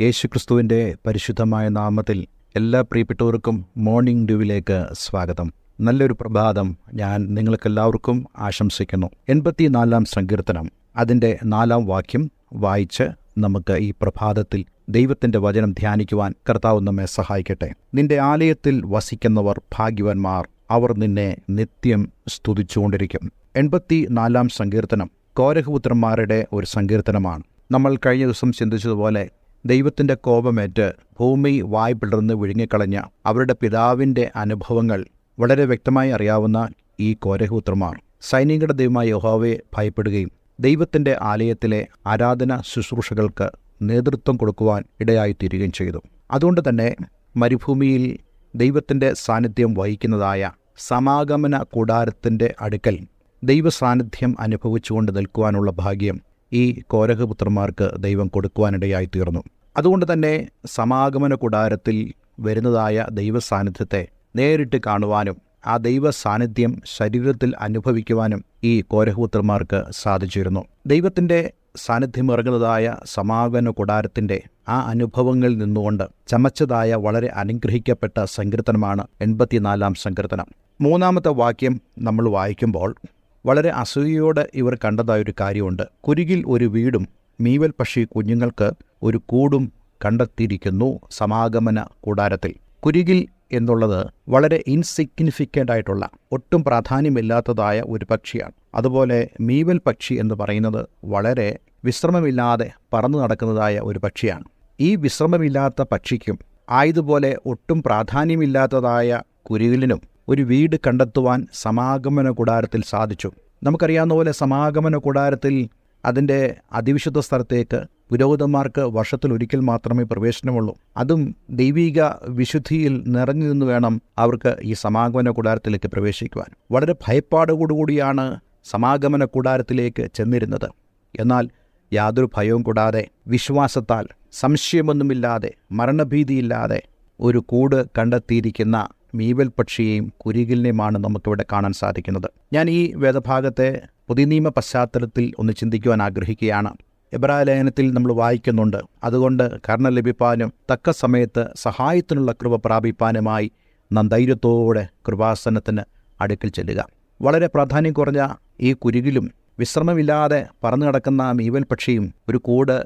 യേശുക്രിസ്തുവിന്റെ പരിശുദ്ധമായ നാമത്തിൽ എല്ലാ പ്രിയപ്പെട്ടവർക്കും മോർണിംഗ് ഡ്യൂവിലേക്ക് സ്വാഗതം. നല്ലൊരു പ്രഭാതം ഞാൻ നിങ്ങൾക്കെല്ലാവർക്കും ആശംസിക്കുന്നു. എൺപത്തിനാലാം സങ്കീർത്തനം അതിന്റെ നാലാം വാക്യം വായിച്ച് നമുക്ക് ഈ പ്രഭാതത്തിൽ ദൈവത്തിന്റെ വചനം ധ്യാനിക്കുവാൻ കർത്താവ് നമ്മെ സഹായിക്കട്ടെ. നിന്റെ ആലയത്തിൽ വസിക്കുന്നവർ ഭാഗ്യവാന്മാർ അവർ നിന്നെ നിത്യം സ്തുതിച്ചുകൊണ്ടിരിക്കും. എൺപത്തി നാലാം സങ്കീർത്തനം കോരഹപുത്രന്മാരുടെ ഒരു സങ്കീർത്തനമാണ്. നമ്മൾ കഴിഞ്ഞ ദിവസം ചിന്തിച്ചതുപോലെ ദൈവത്തിന്റെ കോപമേറ്റ് ഭൂമി വായ് പിളർന്ന് വിഴുങ്ങിക്കളഞ്ഞ അവരുടെ പിതാവിന്റെ അനുഭവങ്ങൾ വളരെ വ്യക്തമായി അറിയാവുന്ന ഈ കോരഹൂത്രമാർ സൈനികരുടെ ദൈവമായ യഹോവയെ ഭയപ്പെടുകയും ദൈവത്തിന്റെ ആലയത്തിലെ ആരാധന ശുശ്രൂഷകൾക്ക് നേതൃത്വം കൊടുക്കുവാൻ ഇടയായിത്തീരുകയും ചെയ്തു. അതുകൊണ്ട് തന്നെ മരുഭൂമിയിൽ ദൈവത്തിന്റെ സാന്നിധ്യം വഹിക്കുന്നതായ സമാഗമന കൂടാരത്തിന്റെ അടുക്കൽ ദൈവസാന്നിധ്യം അനുഭവിച്ചുകൊണ്ട് നിൽക്കുവാനുള്ള ഭാഗ്യം ഈ കോരഹപുത്രന്മാർക്ക് ദൈവം കൊടുക്കുവാനിടയായി തീർന്നു അതുകൊണ്ട് തന്നെ സമാഗമന കൂടാരത്തിൽ വരുന്നതായ ദൈവസാന്നിധ്യത്തെ നേരിട്ട് കാണുവാനും ആ ദൈവ സാന്നിധ്യം ശരീരത്തിൽ അനുഭവിക്കുവാനും ഈ കോരഹപുത്രന്മാർക്ക് സാധിച്ചിരുന്നു. ദൈവത്തിന്റെ സാന്നിധ്യം ഇറങ്ങുന്നതായ സമാഗമന കൂടാരത്തിന്റെ ആ അനുഭവങ്ങളിൽ നിന്നുകൊണ്ട് ചമച്ചതായ വളരെ അനുഗ്രഹിക്കപ്പെട്ട സങ്കീർത്തനമാണ് എൺപത്തിനാലാം സങ്കീർത്തനം. മൂന്നാമത്തെ വാക്യം നമ്മൾ വായിക്കുമ്പോൾ വളരെ അസൂയയോടെ ഇവർ കണ്ടതായ ഒരു കാര്യമുണ്ട്. കുരുകിൽ ഒരു വീടും മീവൽ പക്ഷി കുഞ്ഞുങ്ങൾക്ക് ഒരു കൂടും കണ്ടെത്തിയിരിക്കുന്നു സമാഗമന കൂടാരത്തിൽ. കുരുകിൽ എന്നുള്ളത് വളരെ ഇൻസിഗ്നിഫിക്കന്റ് ആയിട്ടുള്ള ഒട്ടും പ്രാധാന്യമില്ലാത്തതായ ഒരു പക്ഷിയാണ്. അതുപോലെ മീവൽ പക്ഷി എന്ന് പറയുന്നത് വളരെ വിശ്രമമില്ലാതെ പറന്നു നടക്കുന്നതായ ഒരു പക്ഷിയാണ്. ഈ വിശ്രമമില്ലാത്ത പക്ഷിക്കും ആയതുപോലെ ഒട്ടും പ്രാധാന്യമില്ലാത്തതായ കുരുകിലിനും ഒരു വീട് കണ്ടെത്തുവാൻ സമാഗമന കൂടാരത്തിൽ സാധിച്ചു. നമുക്കറിയാവുന്ന പോലെ സമാഗമന കൂടാരത്തിൽ അതിന്റെ അതിവിശുദ്ധ സ്ഥലത്തേക്ക് പുരോഹിതന്മാർക്ക് വർഷത്തിൽ ഒരിക്കൽ മാത്രമേ പ്രവേശനമുള്ളൂ. അതും ദൈവിക വിശുദ്ധിയിൽ നിറഞ്ഞു നിന്ന് വേണം അവർക്ക് ഈ സമാഗമന കൂടാരത്തിലേക്ക് പ്രവേശിക്കുവാൻ. വളരെ ഭയപ്പാടോടുകൂടിയാണ് സമാഗമന കൂടാരത്തിലേക്ക് ചെന്നിരുന്നത്. എന്നാൽ യാതൊരു ഭയവും കൂടാതെ വിശ്വാസത്താൽ സംശയമൊന്നുമില്ലാതെ മരണഭീതിയില്ലാതെ ഒരു കൂട് കണ്ടെത്തിയിരിക്കുന്ന മീവൽ പക്ഷിയെയും കുരുകിലിനെയുമാണ് നമുക്കിവിടെ കാണാൻ സാധിക്കുന്നത്. ഞാൻ ഈ വേദഭാഗത്തെ പുതിയ നിയമ പശ്ചാത്തലത്തിൽ ഒന്ന് ചിന്തിക്കുവാൻ ആഗ്രഹിക്കുകയാണ്. എബ്രായ ലേഖനത്തിൽ നമ്മൾ വായിക്കുന്നുണ്ട് അതുകൊണ്ട് കർണ ലഭിപ്പാനും തക്ക സമയത്ത് സഹായത്തിനുള്ള കൃപ പ്രാപിപ്പാനുമായി നാം ധൈര്യത്തോടെ കൃപാസനത്തിന് അടുക്കൽ ചെല്ലുക. വളരെ പ്രാധാന്യം കുറഞ്ഞ ഈ കുരുകിലും വിശ്രമമില്ലാതെ പറന്നു കിടക്കുന്ന മീവൽ പക്ഷിയും ഒരു കൂട്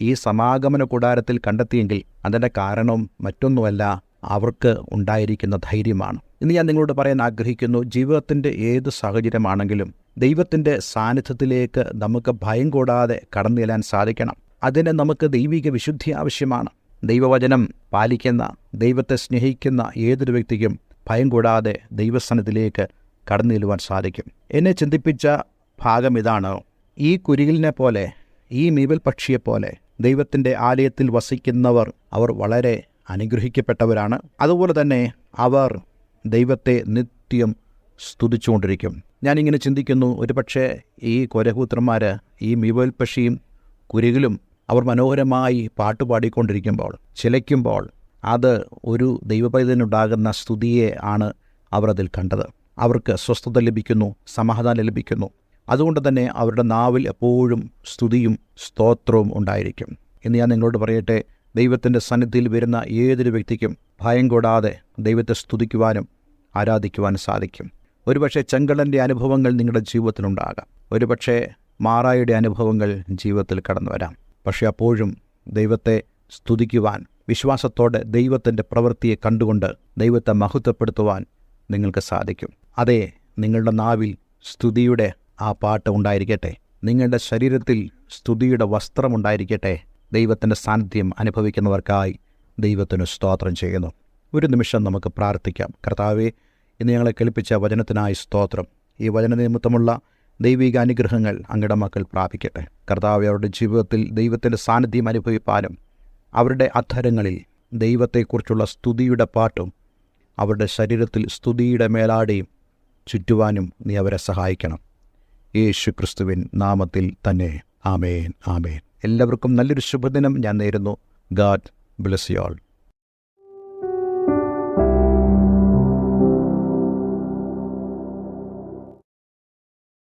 ഈ സമാഗമന കൂടാരത്തിൽ കണ്ടെത്തിയെങ്കിൽ അതിന്റെ കാരണം മറ്റൊന്നുമല്ല അവർക്ക് ഉണ്ടായിരിക്കുന്ന ധൈര്യമാണ്. ഇന്ന് ഞാൻ നിങ്ങളോട് പറയാൻ ആഗ്രഹിക്കുന്നു ജീവിതത്തിന്റെ ഏത് സാഹചര്യമാണെങ്കിലും ദൈവത്തിന്റെ സാന്നിധ്യത്തിലേക്ക് നമുക്ക് ഭയം കൂടാതെ കടന്നു ചെല്ലാൻ സാധിക്കണം. അതിന് നമുക്ക് ദൈവിക വിശുദ്ധി ആവശ്യമാണ്. ദൈവവചനം പാലിക്കുന്ന ദൈവത്തെ സ്നേഹിക്കുന്ന ഏതൊരു വ്യക്തിക്കും ഭയം കൂടാതെ ദൈവസ്ഥാനത്തിലേക്ക് കടന്നു ചെല്ലുവാൻ സാധിക്കും. എന്നെ ചിന്തിപ്പിച്ച ഭാഗം ഇതാണ്. ഈ കുരുകിലിനെ പോലെ ഈ മീവൽ പക്ഷിയെപ്പോലെ ദൈവത്തിന്റെ ആലയത്തിൽ വസിക്കുന്നവർ അവർ വളരെ അനുഗ്രഹിക്കപ്പെട്ടവരാണ്. അതുപോലെ തന്നെ അവർ ദൈവത്തെ നിത്യം സ്തുതിച്ചുകൊണ്ടിരിക്കും. ഞാനിങ്ങനെ ചിന്തിക്കുന്നു ഒരു പക്ഷേ ഈ കൊരഹൂത്രന്മാർ ഈ മീവൽ പക്ഷിയും കുരുകിലും അവർ മനോഹരമായി പാട്ട് പാടിക്കൊണ്ടിരിക്കുമ്പോൾ ചിലയ്ക്കുമ്പോൾ അത് ഒരു ദൈവപൈതനുണ്ടാകുന്ന സ്തുതിയെ ആണ് അവർ അതിൽ കണ്ടത്. അവർക്ക് സ്വസ്ഥത ലഭിക്കുന്നു സമാധാനം ലഭിക്കുന്നു. അതുകൊണ്ട് തന്നെ അവരുടെ നാവിൽ എപ്പോഴും സ്തുതിയും സ്തോത്രവും ഉണ്ടായിരിക്കും. എന്ന് ഞാൻ നിങ്ങളോട് പറയട്ടെ ദൈവത്തിന്റെ സന്നിധിയിൽ വരുന്ന ഏതൊരു വ്യക്തിക്കും ഭയം കൂടാതെ ദൈവത്തെ സ്തുതിക്കുവാനും ആരാധിക്കുവാനും സാധിക്കും. ഒരുപക്ഷെ ചെങ്കടന്റെ അനുഭവങ്ങൾ നിങ്ങളുടെ ജീവിതത്തിലുണ്ടാകാം. ഒരുപക്ഷെ മാറായുടെ അനുഭവങ്ങൾ ജീവിതത്തിൽ കടന്നു വരാം. പക്ഷെ അപ്പോഴും ദൈവത്തെ സ്തുതിക്കുവാൻ വിശ്വാസത്തോടെ ദൈവത്തിന്റെ പ്രവൃത്തിയെ കണ്ടുകൊണ്ട് ദൈവത്തെ മഹത്വപ്പെടുത്തുവാൻ നിങ്ങൾക്ക് സാധിക്കും. അതെ നിങ്ങളുടെ നാവിൽ സ്തുതിയുടെ ആ പാട്ട് ഉണ്ടായിരിക്കട്ടെ. നിങ്ങളുടെ ശരീരത്തിൽ സ്തുതിയുടെ വസ്ത്രമുണ്ടായിരിക്കട്ടെ ദൈവത്തിന്റെ സാന്നിധ്യം അനുഭവിക്കുന്നവർക്കായി ദൈവത്തിന് സ്തോത്രം ചെയ്യുന്നു. ഒരു നിമിഷം നമുക്ക് പ്രാർത്ഥിക്കാം. കർത്താവെ ഇന്ന് ഞങ്ങളെ കേൾപ്പിച്ച വചനത്തിനായി സ്തോത്രം. ഈ വചന നിമിത്തമുള്ള ദൈവിക അനുഗ്രഹങ്ങൾ അങ്ങയുടെ മക്കൾ പ്രാപിക്കട്ടെ. കർത്താവ് അവരുടെ ജീവിതത്തിൽ ദൈവത്തിന്റെ സാന്നിധ്യം അനുഭവിപ്പാനും അവരുടെ അധരങ്ങളിൽ ദൈവത്തെക്കുറിച്ചുള്ള സ്തുതിയുടെ പാട്ടും അവരുടെ ശരീരത്തിൽ സ്തുതിയുടെ മേലാടിയും ചുറ്റുവാനും നീ അവരെ സഹായിക്കണം. യേശു ക്രിസ്തുവിൻ നാമത്തിൽ തന്നെ. ആമേൻ ആമേൻ. എല്ലാവർക്കും നല്ലൊരു ശുഭദിനം ഞാൻ നേരുന്നു. God bless you all.